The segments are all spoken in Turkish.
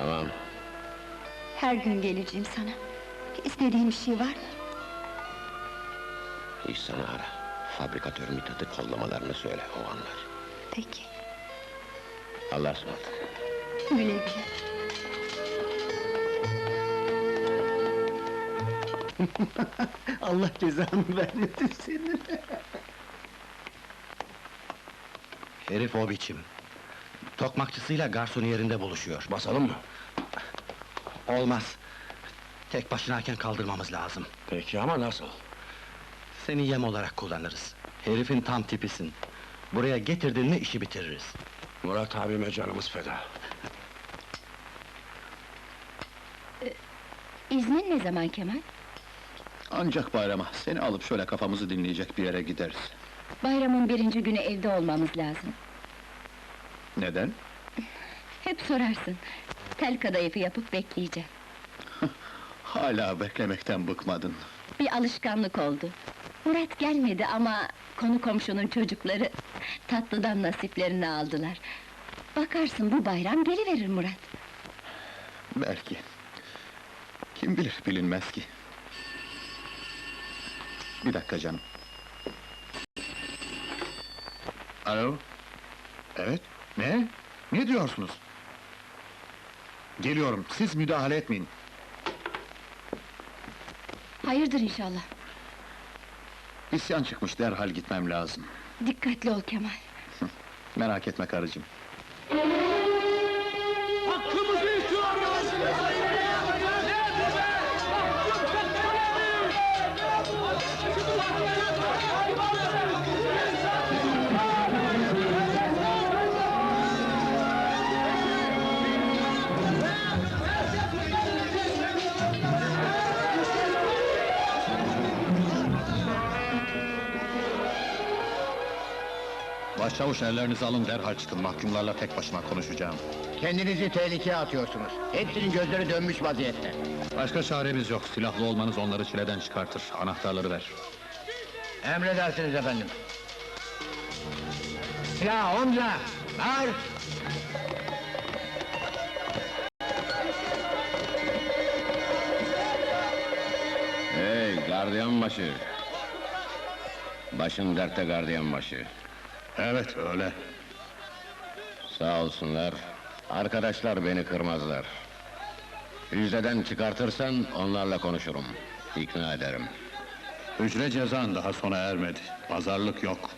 Tamam, Her gün geleceğim sana. İstediğin bir şey var mı? İhsan'ı ara. Fabrikatör Mithat'ı kollamalarını söyle, o anlar. Peki, Allah'a ısmarladık. güle güle. Allah cezanı vermesin senin. Herif o biçim. Tokmakçısıyla garson yerinde buluşuyor. Basalım mı? Olmaz. Tek başınayken kaldırmamız lazım. Peki ama nasıl? Seni yem olarak kullanırız. Herifin tam tipisin. Buraya getirdin mi işi bitiririz. Murat abime canımız feda. İznin ne zaman Kemal? Ancak bayrama, seni alıp şöyle kafamızı dinleyecek bir yere gideriz. Bayramın birinci günü evde olmamız lazım. Neden? Hep sorarsın. Tel kadayıfı yapıp bekleyeceğim. Hala beklemekten bıkmadın. Bir alışkanlık oldu. Murat gelmedi ama konu komşunun çocukları tatlıdan nasiplerini aldılar. Bakarsın bu bayram geliverir Murat. Belki. Kim bilir, bilinmez ki. Bir dakika canım. Alo? Evet, ne? Ne diyorsunuz? Geliyorum, siz müdahale etmeyin. Hayırdır inşallah. İsyan çıkmış, derhal gitmem lazım. Dikkatli ol Kemal. Merak etme karıcığım. Başçavuş ellerinizi alın derhal çıkın, mahkumlarla tek başıma konuşacağım. Kendinizi tehlikeye atıyorsunuz. Hepsinin gözleri dönmüş vaziyette. Başka çaremiz yok, silahlı olmanız onları çileden çıkartır. Anahtarları ver. Emredersiniz efendim. Silah omza! Var! Hey, gardiyan başı! Başın dertte gardiyan başı. Evet, öyle. Sağ olsunlar, arkadaşlar beni kırmazlar. Yüzdeden çıkartırsan onlarla konuşurum, ikna ederim. Hücre cezan daha sona ermedi. Pazarlık yok.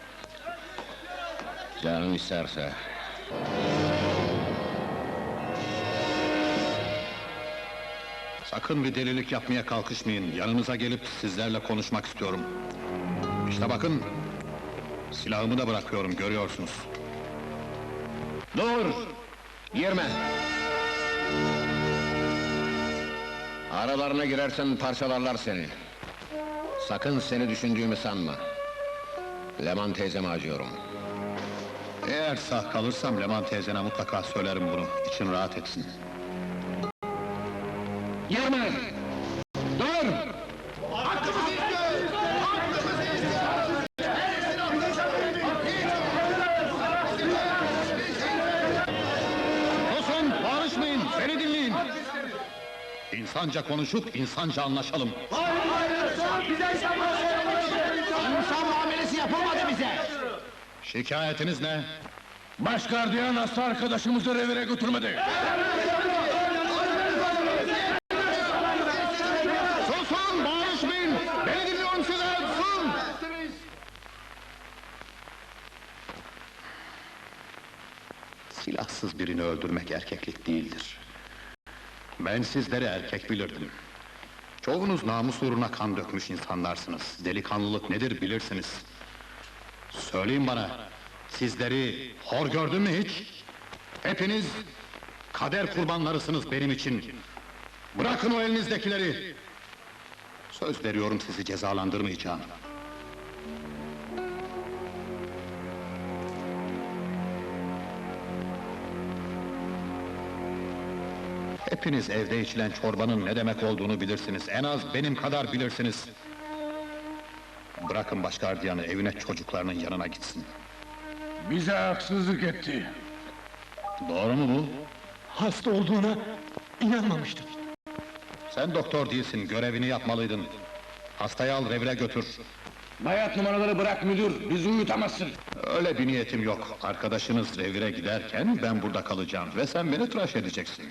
Canım isterse. Sakın bir delilik yapmaya kalkışmayın. Yanınıza gelip sizlerle konuşmak istiyorum. İşte bakın, silahımı da bırakıyorum, görüyorsunuz. Dur! Girme! Aralarına girersen parçalarlar seni. Sakın seni düşündüğümü sanma. Leman teyzeme acıyorum. Eğer sağ kalırsam Leman teyzene mutlaka söylerim bunu. İçin rahat etsin. Girme! Dur! Susun, bağırışmayın, beni dinleyin! İnsanca konuşup, insanca anlaşalım. İnsan muamelesi yapılmadı bize! Şikayetiniz ne? Baş gardiyan hasta arkadaşımızı revire götürmedi. Susun, bağırışmayın! Beni dinliyorum size, susun! Silahsız birini öldürmek erkeklik değildir. Ben sizleri erkek bilirdim. Çoğunuz namus uğruna kan dökmüş insanlarsınız. Delikanlılık nedir bilirsiniz. Söyleyin bana, sizleri hor gördüm mü hiç? Hepiniz kader kurbanlarısınız benim için. Bırakın o elinizdekileri! Söz veriyorum sizi cezalandırmayacağım. Hepiniz evde içilen çorbanın ne demek olduğunu bilirsiniz. En az benim kadar bilirsiniz. Bırakın baş gardiyanı evine çocuklarının yanına gitsin. Bize haksızlık etti. Doğru mu bu? Hasta olduğuna İnanmamıştım. Sen doktor değilsin, görevini yapmalıydın. Hastayı al, revire götür. Bayat numaraları bırak müdür, bizi uyutamazsın. Öyle bir niyetim yok. Arkadaşınız revire giderken ben burada kalacağım ve sen beni tıraş edeceksin.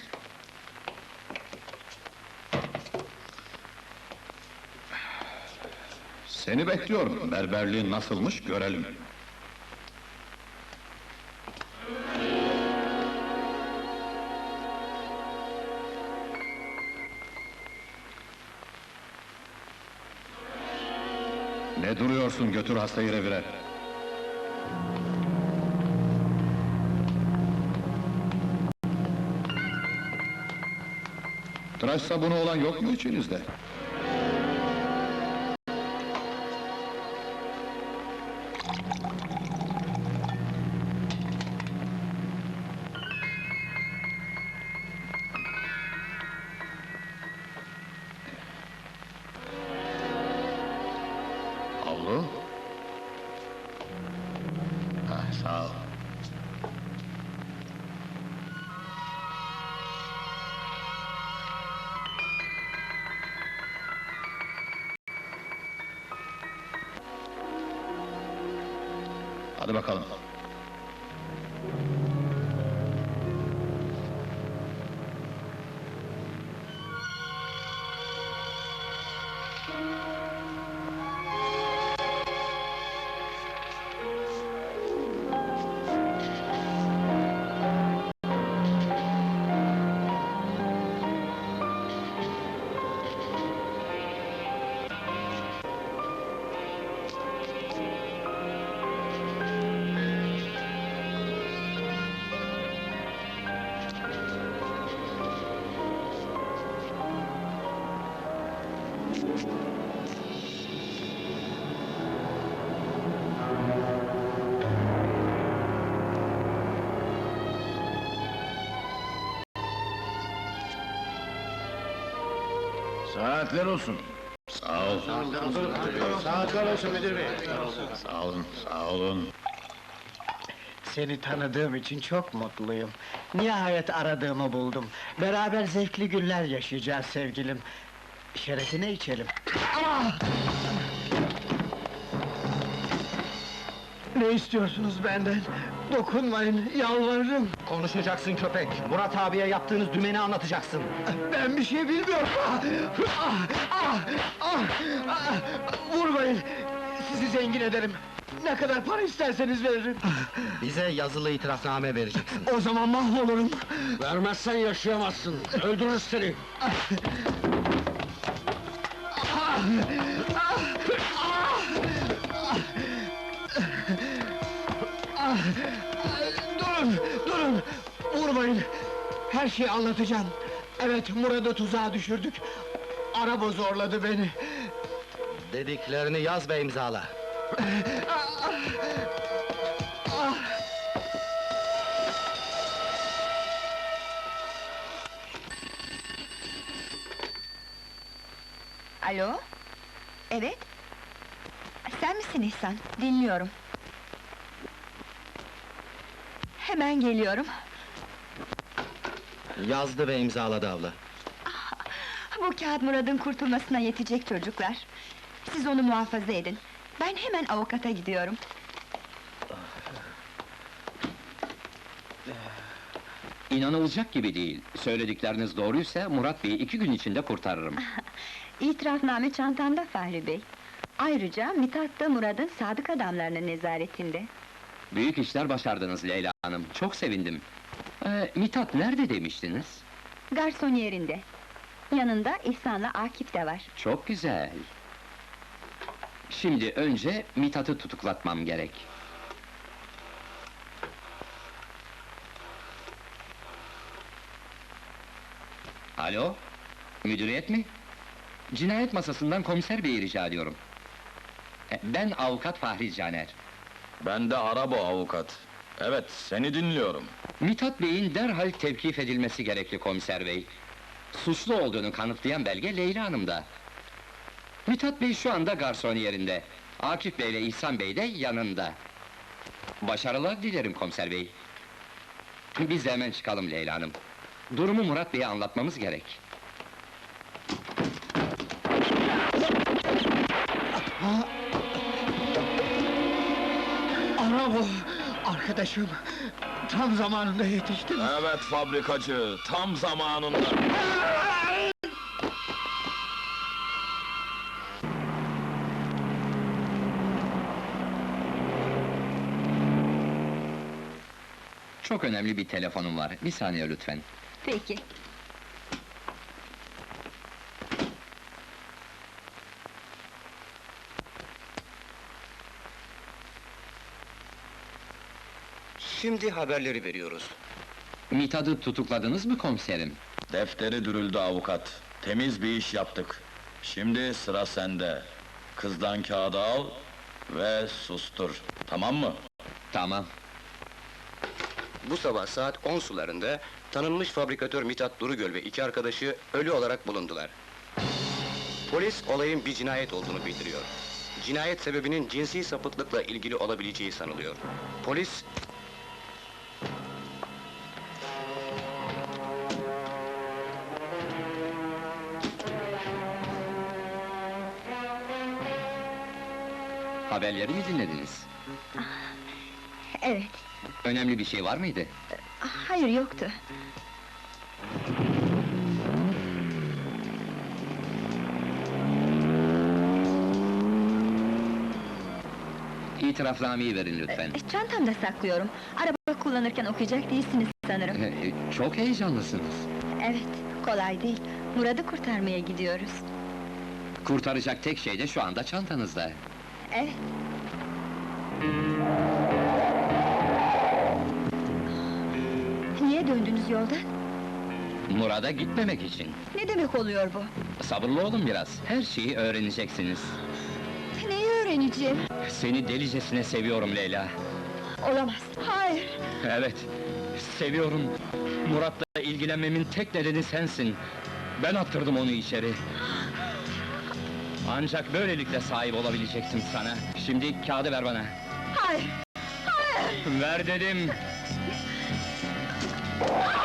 Seni bekliyorum. Berberliğin nasılmış görelim. Ne duruyorsun? Götür hastayı revire. Tıraş sabunu olan yok mu içinizde? Havlu? Ah, sağ ol. Hadi bakalım. Saatler olsun. Sağ ol. Saatler olsun müdür bey. Sağ olun, sağ olun. Seni tanıdığım için çok mutluyum. Nihayet aradığımı buldum. Beraber zevkli günler yaşayacağız sevgilim. Şerefine içelim. Ah! Ne istiyorsunuz benden? Dokunmayın, yalvarırım. Konuşacaksın köpek. Murat abiye yaptığınız dümeni anlatacaksın. Ben bir şey bilmiyorum. Ah! Ah! Ah! Ah! Ah! Vurmayın! Sizi zengin ederim. Ne kadar para isterseniz veririm. Bize yazılı itirafname vereceksin. O zaman mahvolurum. Vermezsen yaşayamazsın, öldürürüz seni. Her şeyi anlatacağım. Evet, Murat'ı tuzağa düşürdük. Araba zorladı beni. Dediklerini yaz ve imzala. Alo? Evet? Sen misin İhsan? Dinliyorum. Hemen geliyorum. Yazdı ve imzaladı abla. Bu kağıt Murad'ın kurtulmasına yetecek çocuklar. Siz onu muhafaza edin. Ben hemen avukata gidiyorum. İnanılacak gibi değil. Söyledikleriniz doğruysa Murat Bey'i iki gün içinde kurtarırım. İtirafname çantamda Fahri Bey. Ayrıca Mithat da Murad'ın sadık adamlarının nezaretinde. Büyük işler başardınız Leyla Hanım. Çok sevindim. Ee, Mithat nerede demiştiniz? Garson yerinde. Yanında İhsan'la Akif de var. Çok güzel. Şimdi önce Mithat'ı tutuklatmam gerek. Alo? Müdüriyet mi? Cinayet masasından komiser beyi rica ediyorum. E, Ben avukat Fahri Caner. Ben de Arabo avukat. Evet, seni dinliyorum. Mithat Bey'in derhal tevkif edilmesi gerekli komiser bey. Suçlu olduğunu kanıtlayan belge Leyla Hanım'da. Mithat Bey şu anda garson yerinde. Akif Bey ile İhsan Bey de yanında. Başarılar dilerim komiser bey. Biz de hemen çıkalım Leyla Hanım. Durumu Murat Bey'e anlatmamız gerek. Arabo, arkadaşım. Tam zamanında yetiştin. Evet fabrikacı, tam zamanında. Çok önemli bir telefonum var. Bir saniye lütfen. Peki. Şimdi haberleri veriyoruz. Mithat'ı tutukladınız mı komiserim? Defteri dürüldü avukat. Temiz bir iş yaptık. Şimdi sıra sende. Kızdan kağıdı al ve sustur. Tamam mı? Tamam. Bu sabah saat 10 sularında tanınmış fabrikatör Mithat Durugöl ve iki arkadaşı ölü olarak bulundular. Polis olayın bir cinayet olduğunu bildiriyor. Cinayet sebebinin cinsi sapıklıkla ilgili olabileceği sanılıyor. Polis Haberleri mi dinlediniz? Evet. Önemli bir şey var mıydı? Hayır yoktu. İtirafnameyi verin lütfen. E, Çantamda saklıyorum. Araba kullanırken okuyacak değilsiniz sanırım. Ee, Çok heyecanlısınız. Evet, kolay değil. Murat'ı kurtarmaya gidiyoruz. Kurtaracak tek şey de şu anda çantanızda. Evet. Niye döndünüz yolda? Murat'a gitmemek için. Ne demek oluyor bu? Sabırlı olun biraz. Her şeyi öğreneceksiniz. Neyi öğreneceğim? Seni delicesine seviyorum Leyla. Olamaz. Hayır. Evet, seviyorum. Murat'la ilgilenmemin tek nedeni sensin. Ben attırdım onu içeri. Ancak böylelikle sahip olabileceksin sana. Şimdi kağıdı ver bana. Hayır! Hayır! Ver dedim!